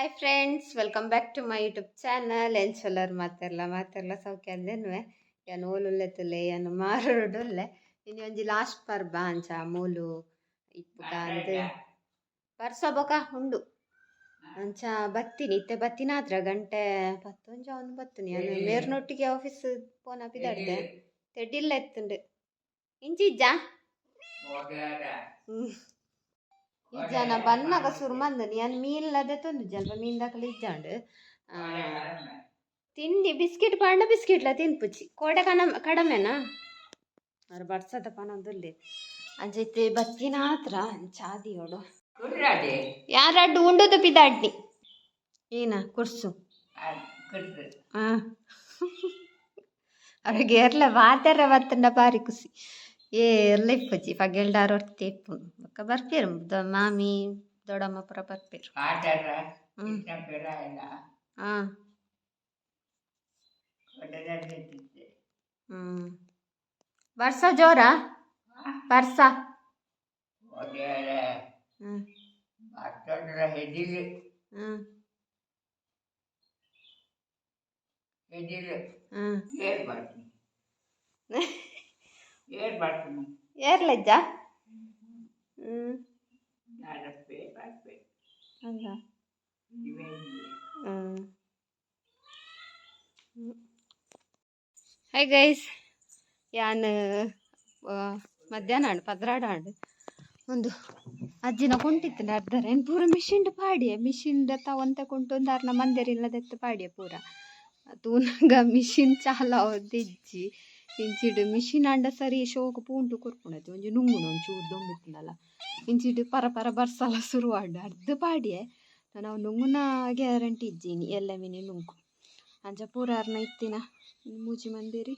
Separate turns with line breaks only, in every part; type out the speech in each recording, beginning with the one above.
Hi friends welcome back to my YouTube channel ಏನು ಚೊಲ್ಲರ್ ಮಾತಾಡಲ್ಲ ಮಾತಾಡಲ್ಲ ಸೌಖ್ಯ ಅಂದೇನುವೆ ಏನು ಓಲುಲ್ಲೆ ತುಲೆ ಏನು ಮಾರುಡುಲ್ಲೆ? ಇನ್ನು ಒಂಜಿ ಲಾಸ್ಟ್ ಪರ್ಬ ಅಂಚ ಮೂಲು ಇಪ್ಪುಗ ಅಂದ್ ಪರ್ಸ ಬೊಕ ಉಂಡು. ಅಂಚ ಬತ್ತೀನಿ ಇತ್ತೆ ಬತ್ತಿನಾದ್ರ ಗಂಟೆ ಪತ್ತೊಂಜ ಅವನು ಬತ್ತೀನಿ ನಾನು ಮೇರ್ನೊಟ್ಟಿಗೆ ಆಫೀಸ್ ಫೋನ್ ಪಿದಾಡ್ದೆ ತೆಡ್ಡಿಲ್ಲ ಎತ್ತುಂಡು. ಇಂಚಿಜ್ಜ? ಹ್ಮ್ ಬನ್ನಗ ಬನ್ನಾಗ ಸುರ್ಮಂದ ಲ ಮೀನ್ಲದೆ ತಂದು ಜಲ್ಪ ಮೀನ್ ದಾಖಲೆ ಇಜ್ಜಾಂಡು ತಿಂಡಿ ಬಿಸ್ಕಿಟ್ ಪಾಂಡ ಬಿಸ್ಕೆಟ್ಲ ತಿನ್ಪುಚ್ಚಿ ಕೋಡೆ ಕಣ ಕಡಮೆನಾ ಅವ್ರು ಬಡ್ಸದ ಪನೊಂದುಲ್ಲೆ ಅಂಜೈತೆ ಬತ್ತಿನ ಹತ್ರ ಚಾದಿಯೋಡು ಯಾರಡ್ಡು ಉಂಡುದು ಪಿದಾಡ್ನಿ ಏನ ಕುರ್ಸು ಅವ್ರಿಗೆ ಎರ್ಲ ವಾತರ ಬತ್ತಂಡ ಬಾರಿ ಖುಷಿ ಏರ್ಲ ಇಪ್ಪಚ್ಚಿ ಪಗೆಲ್ಡಾರ್ ಹೊರ್ತಿ ಇಪ್ಪು ಬೊಕ್ಕ ಬರ್ಪೇರು ದ- ಮಾಮಿ ದೊಡ್ಡಮ್ಮ ಪುರ ಬರ್ಪೇರು
ಆಟರ
ಹ್ಮ್.
ಚಿಕ್ಕಪುರ ಎಲ್ಲ
ಹಾ
ಕೊಡದಲ್ಲಿದ್ದಿದ್ದೆ
ಹ್ಮ್ ವರ್ಷ ಜೋರ ವರ್ಷ
ಒಡೆಯರ
ಹ್ಮ್ ಏರ್ಲಜ್ಜ ಹಂಗ
ಇವೇ
ಹ್ಮ್. ಹಾಯ್ ಗೈಸ್ ಯಾನ್ ಮಧ್ಯಾಹ್ನ ಆಂಡ್ ಪದ್ರಾಡ ಆಂಡ್ ಒಂದು ಅಜ್ಜಿನ ಕೊಂಟಿತ್ತು ಅರ್ಧರ ಏನು ಪೂರ ಮಿಷಿನ್ ಪಾಡಿಯ. ಮಿಷಿನ್ ತವಂತ ಕೊಂಟು ಒಂದು ಅರ್ನ ಮಂದಿರಿಲ್ಲದೆತ್ತು ಪಾಡಿಯ ಪೂರ. ತೂನಾಗ ಮಿಷಿನ್ ಚಾಲ ದಿಜ್ಜಿ ಇಂಚಿಡು ಆಂಡ ಸರಿ ಶೋಕ ಪೂಂಟು ಕೊರ್ಪುಣತಿ ಒಂಜಿ ನುಂಗುನ ಒಂಚೂರು ದೊಂಬಿತ್ತನಲ್ಲ. ಇಂಚಿಡ್ ಪರ ಪರ ಬರ್ಸಲ ಶುರು ಆಡ ಅರ್ಧ ಪಾಡಿಯೆ. ನಾನು ನುಂಗುನ ಗ್ಯಾರಂಟಿ ಇಜ್ಜೀನಿ. ಎಲ್ಲ ಮಿನಿ ನುಂಗು. ಅಂಚ ಪೂರ ಅರ್ನ ಇತ್ತಿನ ಮೂಜಿ ಮಂದಿರಿ.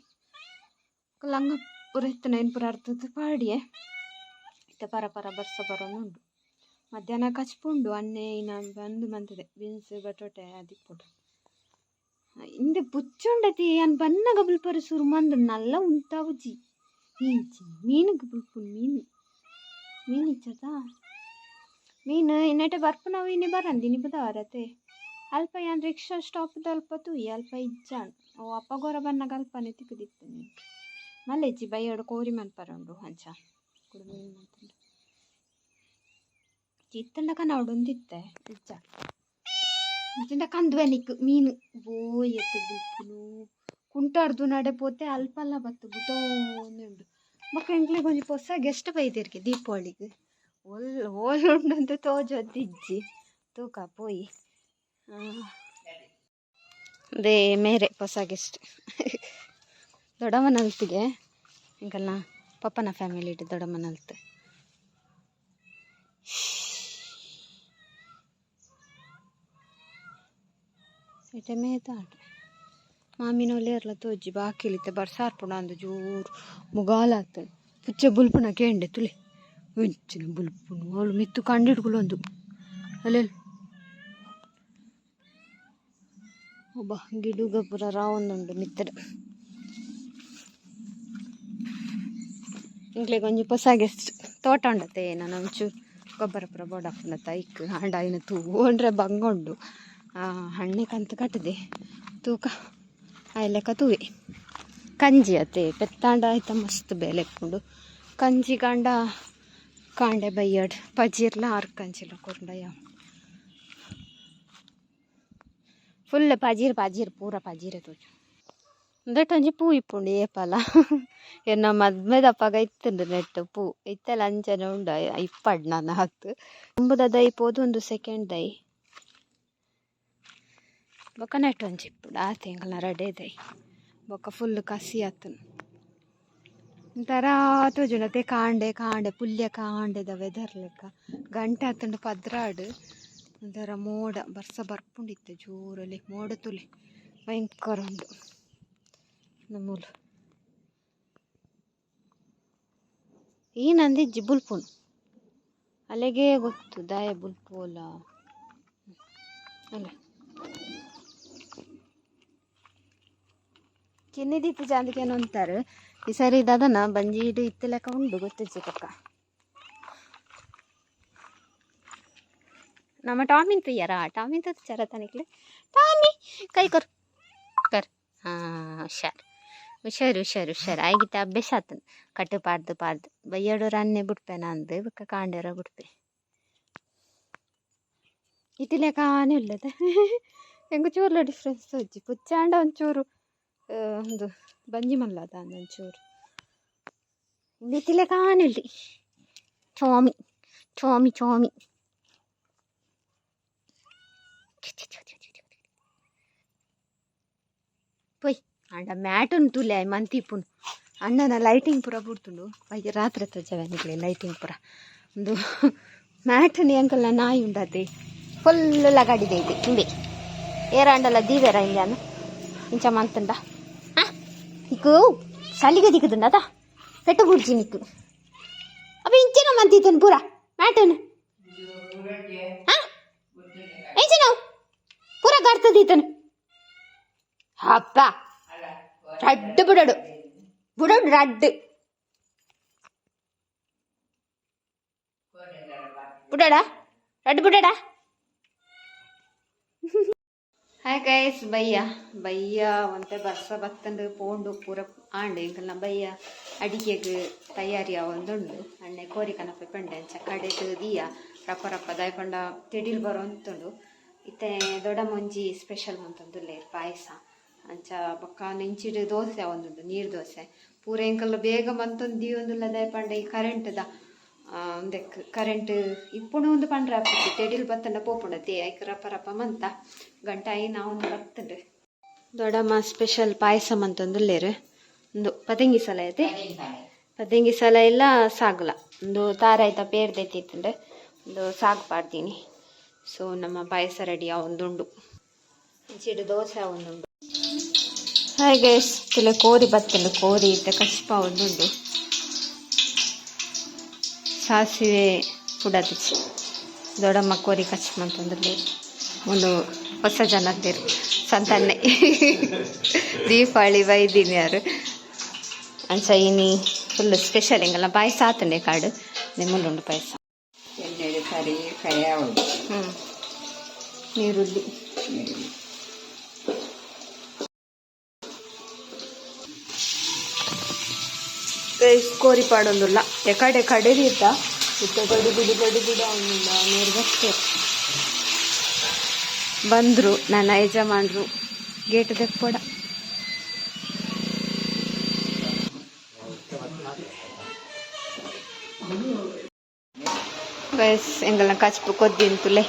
ಲಂಗ ಪೂರ ಇತ್ತಿನ. ಏನು ಪೂರ ಅರ್ಧದ ಪಾಡಿಯೆ. ಇತ್ತ ಪರ ಪರ ಬರ್ಸ ಬರೋನುಂಡು. ಮಧ್ಯಾಹ್ನ ಕಚ್ಪುಂಡು ಅನ್ನೆ ಇನ್ನ ಬಂದು ಮಂತದೆ. ಬೀನ್ಸ್, ಬಟೋಟೆ ಅದಿಪ್ಪುಡು ಇಂದೆ ಬುಚ್ಚುಂಡತಿ ಅನ್ ಬನ್ನಗ ಬುಲ್ಪರು ಸುರು ಮಂದು ನಲ್ಲ ಇಂಚಿ ಮೀನುಗೆ ಬುಲ್ಪುನ್ ಮೀನು ಮೀನು ಇಚ್ಚದ ಮೀನು ಇನ್ನೆಟೆ ಬರ್ಪುನವು ಇನ್ನಿ ಬರಂದಿನಿ ಬುಧವಾರತೆ ಅಲ್ಪ ಯಾನ್ ರಿಕ್ಷಾ ಸ್ಟಾಪ್ ಅಲ್ಪ ತೂಯಿ ಅಲ್ಪ ಇಜ್ಜಾನ್ ಓ ಅಪ್ಪ ಗೊರ ಬನ್ನಗ ಅಲ್ಪನೆ ತಿಕ್ಕದಿತ್ತು ನೀನು ಮಲ್ಲೆಜ್ಜಿ ಬೈಯಡು ಕೋರಿ ಮನ್ಪರುಂಡು ಅಂಚ ಕುಡು ಮೀನು ಮಂತುಂಡು ಚಿತ್ತಂಡ ಕನವಡೊಂದಿತ್ತೆ ಇಜ್ಜ ಚಿಂಡ ಕಂದುವೆ ನಿಕ್ಕು. ಮೀನು. ಬೋಯ್ ಎತ್ತು ಬುಲ್ಪುನು ಕುಂಟಾಡ್ದು ನಡೆ ಪೋತೆ ಅಲ್ಪಲ್ಲ ಬತ್ತು ಉಂಡು ಮಕ್ಕ ಎಂಕ್ಲಿಗೆ ಒಂಜಿ ಪೊಸ. ಗೆಸ್ಟ್ ಬೈದಿರ್ಗೆ ದೀಪಾವಳಿಗೆ? ಒಲ್ ಓಲ್ ಉಂಡಂತ ತೋಜೊದ್ದಿಜ್ಜಿ ತೂಕ ಪೋಯಿ. ದೇ ಮೇರೆ ಹೊಸ ಗೆಸ್ಟ್ ದೊಡ್ಡಮ್ಮನಲ್ತಿಗೆ. ಇಂಕಲ್ನ ಪಪ್ಪನ ಫ್ಯಾಮಿಲಿ ಇಟ್ಟು ದೊಡ್ಡಮ್ಮನಲ್ತು. ಇಟೆ ಮೇತಾಟ ಮಾಮಿನೊಲೆ ಇರ್ಲ ತೋಜಿ ಬಾಕಿಲಿತ್ತೆ ಬರ್ಸಾರ್ಪುಣ ಅಂದು ಜೋರು ಮುಗಾಲಾತ ಪುಚ್ಚ ಬುಲ್ಪುನ ಕೇಂಡೆ ತುಳಿ ಹೆಂಚಿನ ಬುಲ್ಪುನು ಅವಳು ಮಿತ್ತು ಕಂಡಿಡ್ಕೊಳೊಂದು ಅಲ್ಲೆಲ್ಲ ಒಬ್ಬ ಗಿಡುಗ ಪುರ ರಾವೊಂದುಂಡು ಮಿತ್ತಡ ಇಂಕ್ಲೆಗ್ ಒಂಜಿ ಪೊಸಾಗೆ ತೋಟ ಉಂಡತ್ತೆ ನಾನು ಒಂಚೂರು ಗೊಬ್ಬರ ಪುರ ಬೋಡಪ್ಪನ ತೈಕ್ ಹಂಡ ತೂಂಡ್ರೆ ಬಂಗೊಂಡು ಹಣ್ಣೆ ಕಂತು ಕಟ್ಟದೆ. ತೂಕ, ಆ, ಲೆಕ್ಕ ತೂವೆ ಕಂಜಿ ಅತ್ತೆ, ಪೆತ್ತಾಂಡ ಆಯ್ತ ಮಸ್ತ್ ಬೇಲೆಕ್ಕೊಂಡು ಕಂಜಿ ಗಂಡ ಕಾಂಡೆ ಬೈಯಡ್ ಪಜಿರ್ಲ ಆರು ಕಂಚಿಲ ಕೊಂಡಯ್ಯ ಫುಲ್ ಪಜೀರ್ ಪಜೀರ್, ಪೂರ ಪಜೀರೆ ತೋಜು ದಟ್ ಒಂಜಿ ಪೂ ಇಪ್ಪುಂಡು ಏಪಲ ಎನ್ನ ಮದ್ಮೆದಪ್ಪಗ ಇತ್ತುಂಡು ನೆಟ್ ಪೂ. ಇತ್ತೆಲ್ಲ ಅಂಚನೆ ಉಂಡ ಇಪ್ಪಡ್ ನಾನು ಹತ್ತು. ತುಂಬದ ದೈ, ಪೋದು ಒಂದು ಸೆಕೆಂಡ್ ದೈ. ಬೊಕ್ಕ ನೆಟ್ ಒಂಜಿ ಇಪ್ಪುಡು ಆ ತಿಂಗಳ ರಡೆ ದೈ ಬೊಕ್ಕ ಫುಲ್ ಕಸಿ ಆತನು. ಒಂಥರ ತೋಜುಂಡತೆ ಕಾಂಡೆ ಕಾಂಡೆ, ಪುಲ್ಯ ಕಾಂಡೆದ ವೆದರ್ ಲೆಕ್ಕ. ಗಂಟೆ ಹತ್ತಂಡು ಪದ್ರಾಡು. ಒಂಥರ ಮೋಡ, ಬರ್ಸ ಬರ್ಪುಂಡಿತ್ತು ಜೋರಲ್ಲಿ, ಮೋಡ ತುಲಿ. ಭಯಂಕರ ಉಂಡು ನಮ್ಮೂಲು. ಈ ನಂದಿಜ್ಜಿ ಬುಲ್ಪುಣ್ ಅಲೆಗೆ ಗೊತ್ತು ದಾಯ ಬುಲ್ಪೋಲ ಅಲ್ಲ. ಕಿನ್ನಿದೀಪು ಏನು ಅಂತಾರೆ. ಈ ಸರಿ ಇದನ್ನ ಬಂಜಿ ಇಡು ಇತ್ತು ಲೆಕ್ಕ ಉಂಡು ಗೊತ್ತಿಜ್ಜಿ ಪಕ್ಕ ನಮ್ಮ ಟಾಮಿನ್ ಪ್ರಿಯರ? ಟಾಮಿನ್ ತರ ಚರ ತನಿಕ್ಲೆ ಟಾಮಿ, ಕೈ ಕೊರ್, ಕರ್. ಹಾಂ, ಹುಷಾರು. ಹುಷಾರು ಹುಷಾರು ಹುಷಾರು. ಆಗಿತ್ತು ಅಭ್ಯಾಸ ಆತನ ಕಟ್ಟು ಪಾಡ್ದು ಪಾಡ್ದು. ಬೈಯಡೋರು ಅನ್ನೆ ಬಿಡ್ಪೆ ನಂದು. ಬಕ್ಕ ಕಾಂಡ್ಯಾರ ಬಿಡ್ಪೆ. ಇತಿಲೆ ಕಾನೇ ಇಲ್ಲದೆ ಹೆಂಗು ಚೂರ್ಲ ಡಿಫ್ರೆನ್ಸ್ ತೋಜಿ ಪುಚ್ಚಾಂಡ ಒಂಚೂರು. ಒಂದು ಬಂಜಿ ಮಲ್ಲದ ಒಂಚೂರು ಇತಿಲೆ ಕಾನಿಲ್ಲಿ ಚೋಮಿ ಚೋಮಿ ಚೋಮಿ. ಪೊಯ್ ಅಂಡ ಮ್ಯಾಟನ್ ತುಲೆ ಮಂತಿಪುನ್ ಅಣ್ಣನ ಲೈಟಿಂಗ್ ಪೂರ ಬಿಡ್ತುಂಡು. ಬೈಗೆ ರಾತ್ರಿ ತಜವೆ ನಿಕ್ಲೆ ಲೈಟಿಂಗ್ ಪೂರ. ಒಂದು ಮ್ಯಾಟನ್ ಎಂಕಲ್ನ ನಾಯಿ ಉಂಡದೆ ಫುಲ್ ಲಗಾಡಿದೆ ಇದೆ. ಹಿಂದೆ. ಏರಾಂಡಲ ದೀವೆರ ಇಂಜಾನು ಇಂಚ ಮಂತಂಡ. నీకు చలిగా దిగుతుండదా పెట్టు బుడ్జి నీకు. అవి ఇంచిన మంది ఇతను? పూరా మ్యాటను. ఏంచినావు పూరా కడుతుంది ఇతను. అబ్బా రడ్డు బుడడు. బుడడు రడ్డు బుడడా? రడ్డు బుడడా? ಹಾಯ್ ಗೈಸ್ ಬಯ್ಯ ಬಯ್ಯ ಒಂತೆ ಬರ್ಸ ಬತ್ತಂದು ಪೋಂಡು ಪೂರ ಆಂಡು. ಎಂಕಲ್ನ ಬಯ್ಯ ಅಡಿಗೆಗ್ ತಯಾರಿ ಒಂದುಂಡು. ಅಣ್ಣೆ ಕೋರಿ ಕನಪೆ ಅಂಚ, ಕಡೆದು ದೀಯ, ರಪ್ಪ ರಪ್ಪ ದಾಯ್ಕೊಂಡ ತಿಡಿಲ್ ಬರೋ ಅಂತುಂಡು ಇತ್ತೆ ದೊಡ್ಡ ಮುಂಜಿ ಸ್ಪೆಷಲ್ ಮಂತಂದುಲ್ಲೆ ಪಾಯಸ. ಅಂಚ ಪಕ್ಕ ನೆಂಚಿಡು ದೋಸೆ ಒಂದುಂಡು, ನೀರು ದೋಸೆ. ಪೂರ ಇಂಕಲ್ಲು ಬೇಗ ಮಂತೊಂದು ದೀವೊಂದುಲ್ಲ ದಾಯ್ಪಂಡ ಈ ಕರೆಂಟ್ದ ಒಂದೆ ಕರೆಂಟ್ ಇಪ್ಪುಣ ಉಂದು ಪಂಡ್ರೆ ಹಾಕ್ಬಿಟ್ಟು ತೆಡಿಲ್ ಬತ್ತಂಡ ಪೋಪುಂಡ, ತೇ ಐಕ್ ರಪ್ಪ ರಪ್ಪ ಮಂತ. ಗಂಟಾಯಿ ನಾವು ಬರ್ತಂಡು. ದೊಡ್ಡಮ್ಮ ಸ್ಪೆಷಲ್ ಪಾಯಸ ಮಂತೊಂದುಲ್ಲೆರ್. ಒಂದು ಪತಂಗಿ ಸಲ ಐತೆ. ಪತಂಗಿ ಸಲ ಎಲ್ಲ ಸಾಗಲ. ಒಂದು ತಾರಾಯ್ತ ಪೇರ್ದೈತಿತ್ತಂಡೆ ಒಂದು ಸಾಗು ಪಾಡ್ತೀನಿ. ಸೊ ನಮ್ಮ ಪಾಯಸ ರೆಡಿ ಒಂದುಂಡು ಚಿಡು ದೋಸೆ ಒಂದುಂಡು ಹಾಗೆ ಕೆಲ ಕೋರಿ ಬತ್ತಲು ಕೋರಿ ಇದ್ದ ಕಷ್ಟ ಒಂದುಂಡು ಸಾಸಿವೆ ಪುಡದಿಚ್ಚಿ ದೊಡ್ಡಮ್ಮ ಕೋರಿ ಕಚ್ಮಂತಂದ್ರೆ ಒಂದು ಹೊಸ ಜನದ್ದೇರು ಸಂತಾನೆ ದೀಪಾವಳಿ ಬೈದೀನಿ ಯಾರು. ಅಂಚ ಇನಿ ಫುಲ್ ಸ್ಪೆಷಲ್ ಹಿಂಗಲ್ಲ ಪಾಯಸ ಆತಂಡೆ ಕಾಡು. ನಿಮ್ಮಲ್ಲುಂಡು ಪಾಯಸ?
ಎಣ್ಣೆ ಕರಿ
ಹ್ಞೂ ನೀರುಳ್ಳಿ. ಗೈಸ್ ಕೋರಿ ಪಾಡೊಂದುಲ್ಲ. ಎಕಡೆ ಕಡೆದಿತ್ತ ಇತ್ತ ಗಡಿ ಬಿಡಿ ಗಡಿ ಬಿಡಿ ಅವನಿಲ್ಲ ಬರ್ತೇ ಬಂದರು, ನನ್ನ ಯಜಮಾನರು. ಗೇಟ್ ತೆಕ್ಕೊಡ ಗೈಸ್ ಎಂಗಲ್ಲ ಕಚ್ಪು ಕೊದ್ದಿಂತುಲೆ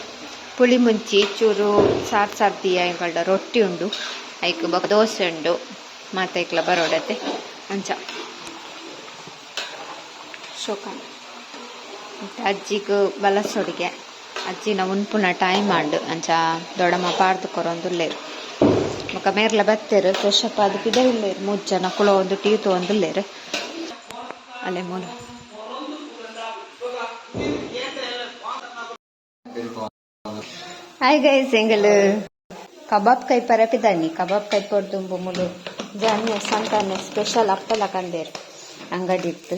ಪುಳಿ ಮುಂಚಿ, ಚೂರು ಸಾರ್ ಸಾರ್ತೀಯ ಎಂಗಳ್ಡ ರೊಟ್ಟಿ ಉಂಡು. ಐಕ್ ದೋಸೆ ಉಂಡು. ಮತ್ತೆ ಐಕ್ಲ ಬರೋಡತೆ. ಅಂಚ. ಶೋಕಾನ. ಅಜ್ಜಿಗೆ ಅಜ್ಜಿಗೂ ಬಲಸೊಡಿಗೆ. ಅಜ್ಜಿನ ಉನ್ಪುನ ಟೈಮ್ ಮಾಡು ಅಂಚ ದೊಡ್ಡಮ್ಮ ಪಾಡ್ದು ಕೊರೊಂದುಲ್ಲೇರು ಬೊಕ ಮೇರ್ಲ ಬತ್ತೇರು ಫ್ರೆಶ್ ಅಪ್ ಆದ್ ಪಿದ ಇಲ್ಲೇರು ಮೂರು ಜನ ಕುಳ ಒಂದು ಟೀ ತೊಗೊಂದುಲ್ಲೇರು ಮೂಲ. ಹಾಯ್ ಗೈಸ್ ಎಂಗಲ್ ಕಬಾಬ್ ಕೈ ಪರಪಿದಾನಿ, ಕಬಾಬ್ ಕೈ ಪೊಡ್ದುಂಬು ಮುಲು ಜಾನ್ಯ ಸಂತಾನೆ ಸ್ಪೆಷಲ್ ಅಪ್ಪಲ ಕಂದೇರು ಅಂಗಡಿ ಇತ್ತು.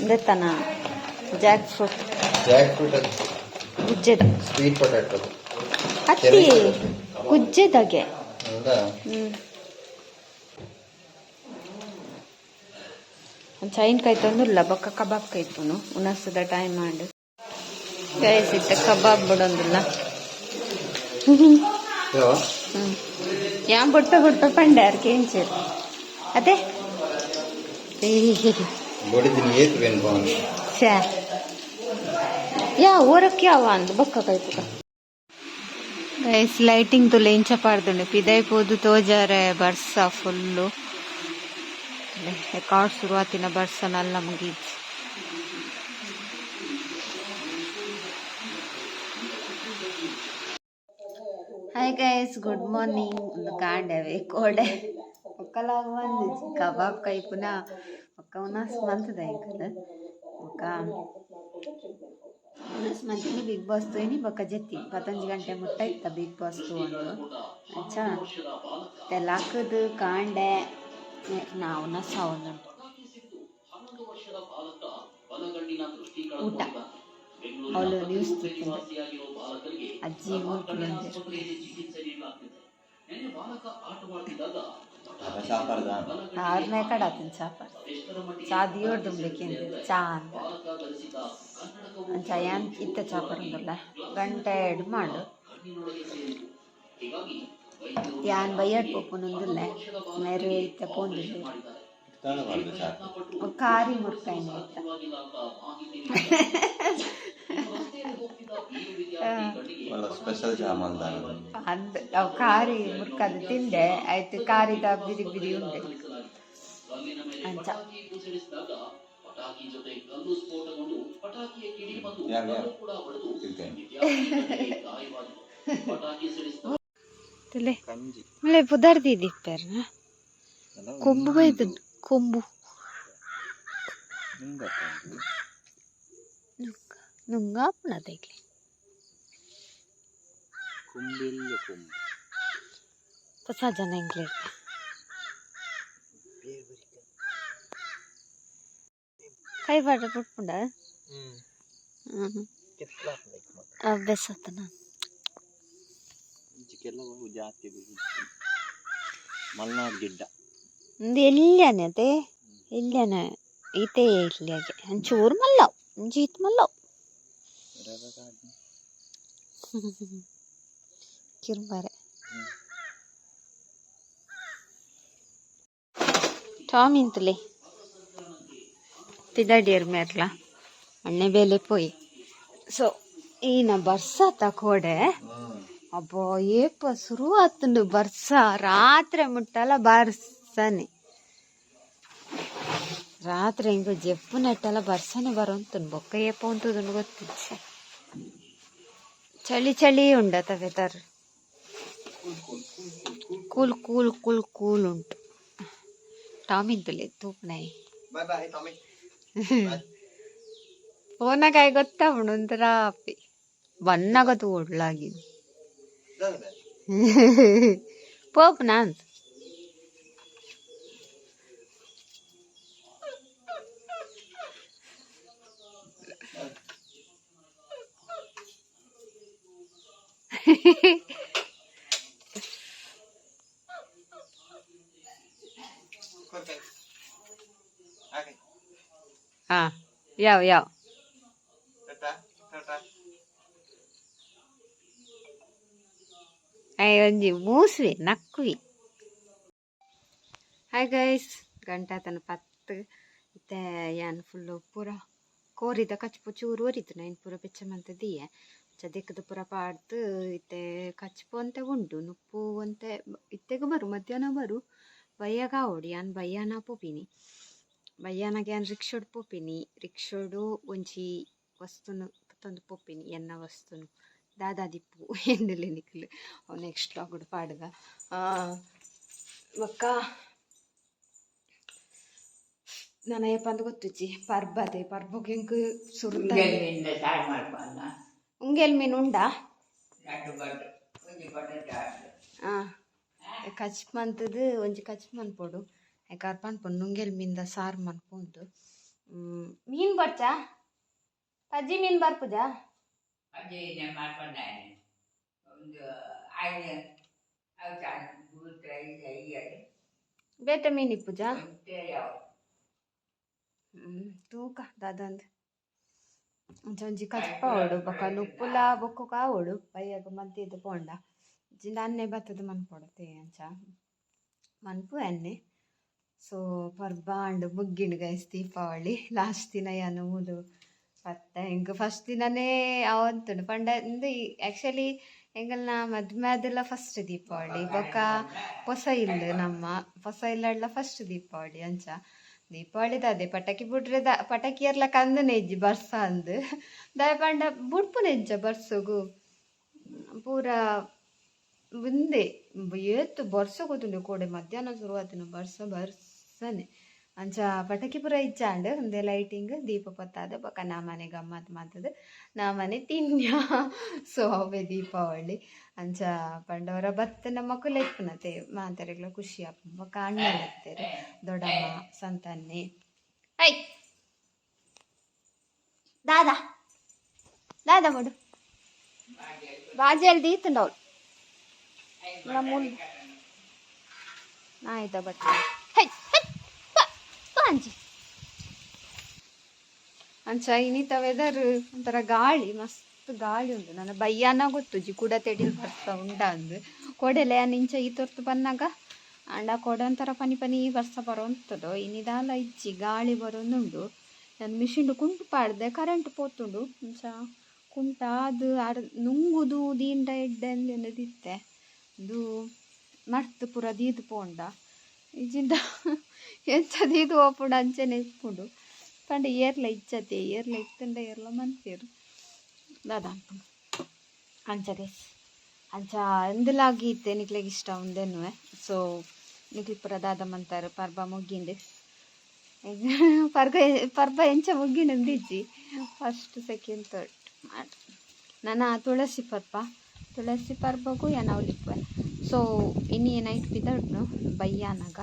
ಇಂದೆತ್ತನ ಜಾಕ್ ಫ್ರೂಟ್
ಜಾಕ್ ಫ್ರೂಟ್
ಗುಜ್ಜೆದ
ಸ್ವೀಟ್ ಪೊಟ್ಯಾಟೊ.
ಅತ್ತಿ ಗುಜ್ಜೆದಾಗೆ ಚೈನ್ ಕೈ ತಂದಿಲ್ಲ ಬೊಕ್ಕ ಕಬಾಬ್ ಕೈ ತುನು ಉಣಸದ ಟೈಮ್ ಮಾಡಿ. ಇತ್ತ ಕಬಾಬ್ ಬಿಡೋದಿಲ್ಲ. ಯಾನ್ ಬುಟ್ಟ ಬುಟ್ಟ ಪಂಡ್ಯಾರ್ ಯಾರು ಅದೇ? ಶ್ಯಾ ಯಾ ಊರಕ್ಕೆ ಯಾವ ಅಂದ್? ಬೊಕ್ಕ ಕೈಪುಕ ಗೈಸ್ ಲೈಟಿಂಗ್ ತುಲೆ ಇಂಚ ಪಾಡ್ದುಂಡು ಪಿದೈ ಪೋದು ತೋಜಾರೆ ಬರ್ಸ ಫುಲ್ಲು ರೆಕಾರ್ಡ್ ಶುರುವಾತಿನ ಬರ್ಸ ನಲ್ಲ ಮುಗೀತು. ಹಾಯ್ ಗೈಸ್ ಗುಡ್ ಮಾರ್ನಿಂಗ್ ಒಂದು ಕಾಂಡವೆ ಕೋಡೆ ಒಕ್ಕಲಾಗ ಒಂದು ಕಬಾಬ್ ಕೈ ಪುನಃ ಒಕ್ಕ ಉನಾಸ್ ಮಂತದ ಇಂಕಲ್ ಒಕ್ಕ ಉನಾಸ್ ಮಂತಿನಿ ಬಿಗ್ ಬಾಸ್ ತೋಯ್ನಿ ಬೊಕ್ಕ ಜೆತ್ತಿ ಪತ್ತೊಂಜಿ ಗಂಟೆ ಮುಟ್ಟ ಇತ್ತ ಬಿಗ್ ಬಾಸ್ ತಗೊಂಡು ಅಂಚ ತೆಲಾಕದು ಕಾಂಡೆ ನಾ ಉನಾಸ ಒಂದುಂಟು ಊಟ ಅವಳು ನ್ಯೂಸ್ ಅಜ್ಜಿ ಆರನೇ ಕಡೆ ಆತನ ಚಾಪ ದೇವ್ರ ಹೊಡ್ದುಂಬ್ಲಿಕ್ಕಿಂದ ಚಾ ಅಂತ ಅಂಚ ಏನ್ ಇತ್ತ ಚಾಪರ್ ಅಂದಲ್ಲ ಗಂಟೆ ಎರಡು ಮಾಡು. ಯಾನ್ ಬೈಯಡ್ ಪೋಪುನುಂದಿಲ್ಲ ಮೇರೆ ಇತ್ತ ಪೋಂದಿಲ್ಲ ಕಾರಿ ಮುರ್ಕಾಯಿನ
ಅಂತ
ಅಂದ್ ಅವು ಕಾರಿ ಮುರ್ಕದು ತಿಂದೆ. ಆಯ್ತು ಕಾರಿದ ಬಿದಿ ಬಿದಿ ಉಂಡೆ ಅಂಚ. ತಿಲೆ ಮಳೆ ಪುದರ್ದಿದ್ದಿ ಪೇರ್ನ ಕೊಂಬು kumbuh nunggap
nunggap
na tekli
kumbil ya
kumbu. Kasa jana inglek kai vada putpunda అభ్యసతనా
జికెల్లో జాతి మల్నాడు గిడ్డ
ಒಂದು ಎಲ್ಲ್ಯಾನೆ ಅದೇ ಎಲ್ಲ್ಯಾನೆ ಈತೆ ಇಲ್ಲಿಯಾಗೆ ಒಂಚೂರು ಮಲ್ಲವ್ ಒಂಚೀತ್ ಮಲ್ಲವ್ ಕಿರ್ಬಾರೆ ಟಾಮ್ ಇಂತಲೇ ತಿದ್ದಾಡಿಯರ್ ಮೇರ್ಲ ಅಣ್ಣೆ ಬೇಲೆ ಪೋಯಿ ಸೊ ಈನ ಬರ್ಸ ತಕೋಡೆ ಅಬ್ಬೋ ಏಪ ಶುರು ಆತುಂಡು ಬರ್ಸ ರಾತ್ರಿ ಮುಟ್ಟಲ್ಲ ಬರ್ಸನೆ ರಾತ್ರಿ ಹಿಂಗ ಜಪ್ಪು ನೆಟ್ಟಲ್ಲ ಬರ್ಸನೆ ಬರೋಂತುನ್ ಬೊಕ್ಕ ಏಪ ಅಂತದನ್ನು ಗೊತ್ತಿಚ್ಚೆ ಚಳಿ ಚಳಿ ಉಂಡತ weather cool cool cool cool ಉಂಟು ಟಾಮಿಂತಲೇ ತೂಪ್ನೈ
ಬಾಯ್ ಬಾಯ್ ಟಾಮಿ
ಫೋನಾಗಾಯ ಗೊತ್ತಾವಣ ಒಂಥರ ಅಪ್ಪಿ ಬಣ್ಣಗದು ಒಳ್ಳಾಗಿ ಪೋಪ್ ನಾನ್ ಹಾ ಯಾವ ಯಾವ ಅಯ್ಯ ಒಂಜಿ ಮೂಸ್ವಿ ನಕ್ವಿ ಹಾಯ್ ಗೈಸ್ ಗಂಟಾತನ ಪತ್ತು ಇತ್ತೆ ಯಾನ್ ಫುಲ್ಲು ಪೂರ ಕೋರಿದ ಕಚ್ಪು ಚೂರು ಒರಿತು ನೈನ್ ಪೂರ ಬೆಚ್ಚ ಮಂತ ದಿಯೆ ಚದಿಕ್ಕದ ಪೂರ ಪಾಡ್ದು ಇತ್ತೆ ಕಚ್ಪು ಅಂತೆ ಉಂಡು ನುಪ್ಪು ಅಂತೆ ಇತ್ತೆಗೆ ಬರು ಮಧ್ಯಾಹ್ನ ಬರು ಬಯ್ಯಾಗ ಆವೋಡು ಯಾನ್ ಬಯ್ಯಾನ ಪೋಪಿನಿ ಬಯ್ಯಾನಾಗ ಯಾನ್ ರಿಕ್ಷೋಡ್ ಪೋಪಿನಿ ರಿಕ್ಷೋಡು ಒಂಜಿ ವಸ್ತುನು ತಂದು ಪೋಪಿನಿ ಎನ್ನ ವಸ್ತುನು ದಾದಾ ದಿಪ್ಪು ಎಂದಲೆ ನಿಕ್ಲು ಅವು ನೆಕ್ಸ್ಟ್ ಲಾಗುಡು ಪಾಡ್ಗ ಬೊಕ್ಕ ನಾನು ಏಪ ಅಂತ ಗೊತ್ತುಚ್ಚಿ ಪರ್ಬದೆ ಪರ್ಬಗೆ ಹೆಂಗ್ ಉಂಗೆಲ್ ಮೀನು ಹಾಂ ಕಚ್ ಮಂತದ್ದು ಒಂಜಿ ಕಚ್ ಮನ್ಪೋಡು ಯಾಕಾರ ಪನ್ಪೊಡು ನುಂಗೆಲ್ ಮೀನ್ದ ಸಾರು ಮನ್ಪೊಂದು ಮೀನು ಬರ್ಚಾ? ಅಜ್ಜಿ ಮೀನು ಬರ್ಪುಜಾ
ಬೂತ
ಬೇತೆ ಮೀನು ಇಪ್ಪುಜಾ
ಯಾವ.
ತೂಕ ದಾದಂದ್. ಒಂಚೊಂಜಿ ಕಚ್ಪ ಓಡು ಬೊಕ ನುಪ್ಪುಲ ಬೊಕ್ಕ ಕಾವೋಡು ಬಯ್ಯಗ ಮದ್ಯದ ಪೋಂಡ ಜಿಂದ ಅನ್ನೆ ಬತ್ತದ ಮನ್ಪೊಡತೆ ಅಂಚ ಮನ್ಪು ಎನ್ನೆ ಸೊ ಪರ್ಬಾಂಡ್ ಮುಗ್ಗಿಂಡು ಗೈಸ್ ದೀಪಾವಳಿ ಲಾಸ್ಟ್ ದಿನ ಯಾನು ಮೂಲು ಪತ್ತ ಹಿಂಗ ಫಸ್ಟ್ ದಿನನೇ ಅವಂತುಂಡು ಪಂಡ ಇಂದು ಆ್ಯಕ್ಚುಲಿ ಎಂಗಲ್ನ ಮದ್ಮೆ ಅದೆಲ್ಲ ಫಸ್ಟ್ ದೀಪಾವಳಿ ಬೊಕ ಹೊಸ ಇಲ್ಲು ನಮ್ಮ ಹೊಸ ಇಲ್ಲಡ್ಲ ಫಸ್ಟ್ ದೀಪಾವಳಿ ಅಂಚ ದೀಪಾವಳಿದ ಅದೇ ಪಟಾಕಿ ದ ಪಟಾಕಿ ಎರ್ಲ ಕಂದನೆ ಇಜ್ಜಿ ಬರ್ಸ ಅಂದ್ ದಾಯ ಪಂಡ ಬುಡ್ಪು ನೆಜ್ಜ, ಬರ್ಸಗು. ಪೂರ ಮುಂದೆ, ಏತ್ತು ಬರ್ಸ ಗೊತ್ತುಂಡು ಕೋಡೆ. ಮಧ್ಯಾಹ್ನ ಶುರುವಾತಿನ ಬರ್ಸ, ಬರ್ಸನೆ. ಅಂಚ ಪಟಾಕಿ ಪೂರ ಇಚ್ಚಾಂಡ್ ಒಂದೇ ಲೈಟಿಂಗ್ ದೀಪ ಪತ್ತಾದ, ಬೊಕ ನಾ ಮನೆ ಗಮ್ಮತ್ ಮಾತದ ನಾ ಮನೆ ತಿನ್ಯ ಸೊ ಅವೇ ದೀಪಾವಳಿ. ಅಂಚ ಪಂಡವರ ಬತ್ತನ ಮಕ್ಕಳು ಎಪ್ಪನತೆ ಮಾತಾರೆಗ್ಲ ಖುಷಿ ಆಪ ಬೊಕ ಅಣ್ಣ ಎತ್ತೇರೆ ದೊಡ್ಡಮ್ಮ ಸಂತಾನೆ ಐ ದಾದಾ, ದಾದ ಮಡು ಬಾಜಿಯಲ್ಲಿ ಅಲ್ಲಿ ನಮ್ಮ ಆಯ್ತಾ ಬಟ್ಟೆ ಹೈ! ಬಾಂಜಿ ಅಂಚ, ಇನ್ನಿತ ವೆದರ್ ಒಂಥರ ಗಾಳಿ, ಮಸ್ತ್ ಗಾಳಿ ಉಂಟು. ನನ್ನ ಬಯ್ಯನ ಗೊತ್ತುಜಿ ಕೂಡ ತೆಡಿಲ್ ಬರ್ತಾ ಉಂಟ ಅಂದು. ಕೊಡೆಲೆ ನಿಂಚ ಈ ತೊರ್ತು ಬಂದಾಗ, ಅಂಡ ಕೊಡ ಒಂಥರ ಪನಿ ಪನಿ ಬರ್ಸ ಬರೋಂಥದ್ದು ಇನ್ನಿದಾಲ ಇಜ್ಜಿ ಗಾಳಿ ಬರೋನುಂಡು. ನಾನು ಮಿಷಿನ್ ಕುಂಟು ಪಾಡ್ದೆ ಕರೆಂಟ್ ಪೋತುಂಡು. ಅಂಚ ಕುಂಟ ಅದು ಅರ್, ನುಂಗುದು ದೀಂಡ ಎಡ್ಡೆ ದಿತ್ತೆ ಇದು ಮರ್ತು ಪುರ ದೀದ್ ಪೋಂಡ. ಇಜಿಂದ ಎಂಚ ದೀದು ಓಪುಂಡು ಅಂಚನೆ ಇಪ್ಪುಂಡು ಪಂಡ ಏರ್ಲ ಇಚ್ಚತೆ ಏರ್ಲ ಇತ್ತಂಡ ಏರ್ಲ ಮನ್ಪೇರು ದಾದ ಅನ್ಪುಂಡು ಅಂಚ ಗೈಸ್ ಅಂಚ ಎಂದಲಾಗಿ ಇತ್ತೆ ఉందే ಇಷ್ಟ ಒಂದೇನು ಸೊ ನಿಕ್ಲಿ ಪುರ ದಾದ ముగ్గింది ಪರ್ಬ ಮುಗ್ಗಿಂಡು ಪರ್ಗ, ಪರ್ಬ ಎಂಚ ಮುಗ್ಗಿಂಡು ಅಂದಿಜ್ಜಿ. ಫಸ್ಟ್ ಸೆಕೆಂಡ್ ಮಾಡಿ ನನ್ನ ತುಳಸಿ ಪರ್ಪ ತುಳಸಿ ಪರ್ಬಗೂ ಏನವಲಿಪ್ಪೆ ಸೊ ಇನ್ನು ನೈಟ್ ಬಿದ್ದಡ್ನು? ಬಯ್ಯಾನಾಗ.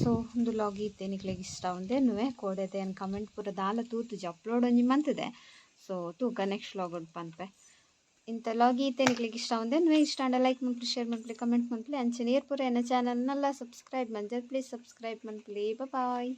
ಸೊ ಒಂದು ಲಾಗ್ ಇತ್ತೆ ನಿಕ್ಲೆಗೆ ಇಷ್ಟ ಒಂದೇನು ಕೋಡೆತೆ ಏನು ಕಮೆಂಟ್ ಪೂರ ದಾಲ ತೂತುಜಿ ಅಪ್ಲೋಡ್ ಒಂಜಿ ಮಂತದೆ. ಸೊ ತೂಕ ನೆಕ್ಸ್ಟ್ ಲಾಗ್ ಉಂಟು ಪನ್ಪೆ ಇಂಥ ಲಾಗ್ ಇತ್ತೆ ನಿಕ್ಲೆಗೆ ಇಷ್ಟ ಒಂದೇನು ಇಷ್ಟ ಅಂಡ ಲೈಕ್ ಮಾಡ್ಲಿ ಶೇರ್ ಮಾಡ್ಲಿ ಕಮೆಂಟ್ ಮಾಡ್ಲಿ ಅಂಚೆ ನೀರು ಪೂರ ಎನ್ನ ಚಾನಲ್ನೆಲ್ಲ ಸಬ್ಸ್ಕ್ರೈಬ್ ಮಂಜರ್ ಪ್ಲೀಸ್ ಸಬ್ಸ್ಕ್ರೈಬ್ ಮಾಡ್ಲಿ ಬಾಯ್